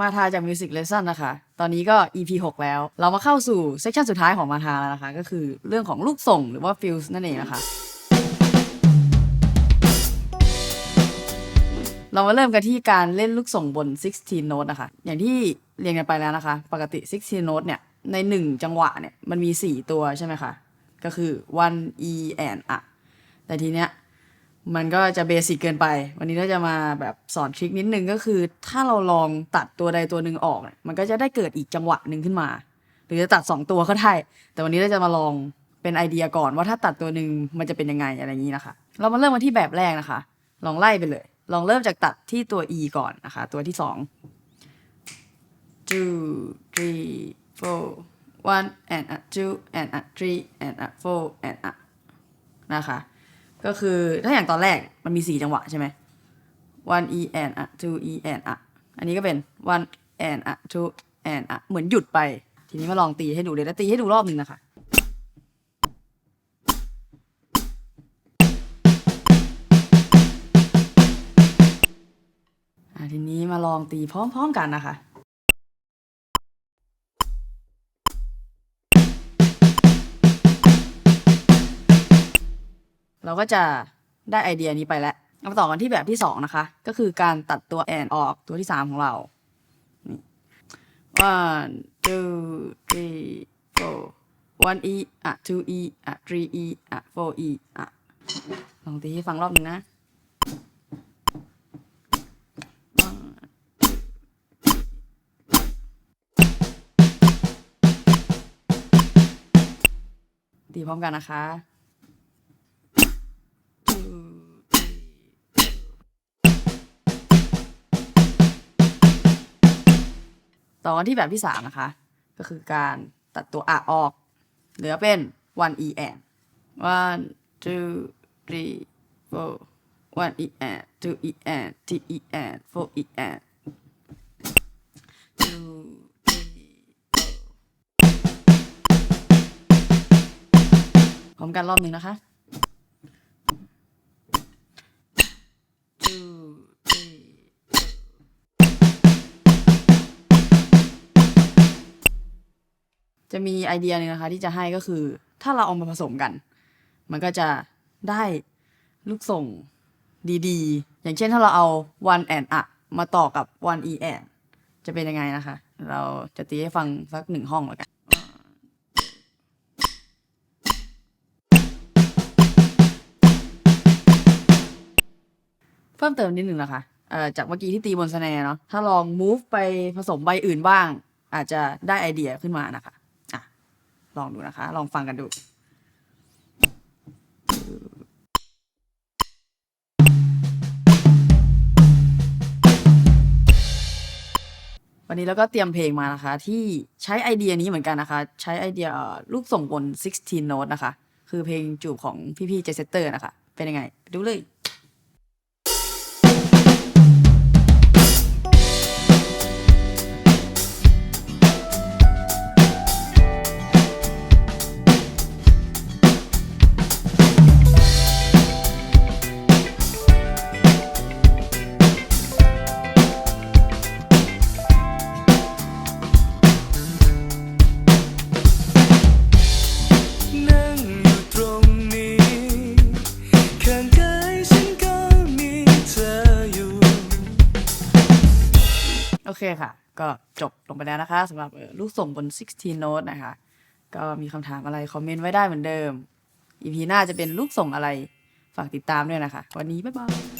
มาทาจาก Music Lesson นะคะ ตอนนี้ก็ EP 6 แล้ว เรามาเข้าสู่เซสชันสุดท้ายของมาทาแล้วนะคะ ก็คือเรื่องของลูกส่งหรือว่า Fuse นั่นเองนะคะ เรามาเริ่มกันที่การเล่นลูกส่งบน 16 note นะคะ อย่างที่เรียนกันไปแล้วนะคะ ปกติ 16 note เนี่ย ใน 1 จังหวะเนี่ย มันมี 4 ตัวใช่ไหมคะ ก็คือ one e and a แต่ทีเนี้ย มันก็จะเบสิกเกินไป วันนี้เราจะมาแบบสอนทริคนิดนึงก็คือ ถ้าเราลองตัดตัวใดตัวหนึ่งออก มันก็จะได้เกิดอีกจังหวะหนึ่งขึ้นมา หรือจะตัด 2 ตัวก็ได้ แต่วันนี้เราจะมาลองเป็นไอเดียก่อนว่าถ้าตัดตัวหนึ่งมันจะเป็นยังไงอะไรอย่างนี้นะคะ เรามาเริ่มมาที่แบบแรกนะคะ ลองไล่ไปเลย ลองเริ่มจากตัดที่ตัว e ก่อนนะคะ ตัวที่สอง two three four one and a two and a three and a four and a นะคะ ก็คือถ้าอย่างตอนแรกมันมีสี่จังหวะใช่ไหม one e and a two e and a อันนี้ก็เป็น one and a two and a เหมือนหยุดไป ทีนี้มาลองตีให้ดูเลยแล้วตีให้ดูรอบหนึ่งนะคะอะทีนี้มาลองตีพร้อมๆกันนะคะ เราก็จะได้ไอเดียนี้ไปแล้วมาต่อกันที่แบบที่สองนะคะ ก็คือการตัดตัวแอนออกตัวที่สามของเรานี่ one two three four one e อะ two e อะ three e อะ four e อะ ลองตีให้ฟังรอบหนึ่งนะ ตีพร้อมกันนะคะ ต่อนที่แบบที่สามนะคะ ก็คือการตัดตัวอะออก เหลือเป็น one e and one two three four one e and two e and three e and four e and two three พร้อมกันรอบหนึ่งนะคะ two จะมีไอเดียหนึ่งนะคะ ที่จะให้ก็คือ ถ้าเราเอามาผสมกัน มันก็จะได้ลูกส่งดีๆ อย่างเช่นถ้าเราเอา one and a มาต่อกับ one e and จะเป็นยังไงนะคะ เราจะตีให้ฟังสักหนึ่งห้องแล้วกันเพิ่มเติมนิดหนึ่งนะคะเอ่อจากเมื่อกี้ที่ตีบนสแนร์เนาะถ้าลอง move ไปผสมใบอื่นบ้าง อาจจะได้ไอเดียขึ้นมานะคะ ลองดูนะคะ ลองฟังกันดูวันนี้เราก็เตรียมเพลงมานะคะ ที่ใช้ไอเดียนี้เหมือนกันนะคะ ใช้ไอเดียลูกส่งบน16 note นะคะ คือเพลงจูบของพี่ๆเจสเตอร์นะคะ เป็นยังไง ดูเลย โอเคค่ะ ก็จบลงไปแล้วนะคะสำหรับลูกส่งบน 16 note นะคะ ก็มีคำถามอะไร คอมเมนต์ไว้ได้เหมือนเดิมอีพีหน้าจะเป็นลูกส่งอะไร ฝากติดตามด้วยนะคะ วันนี้บ๊ายบาย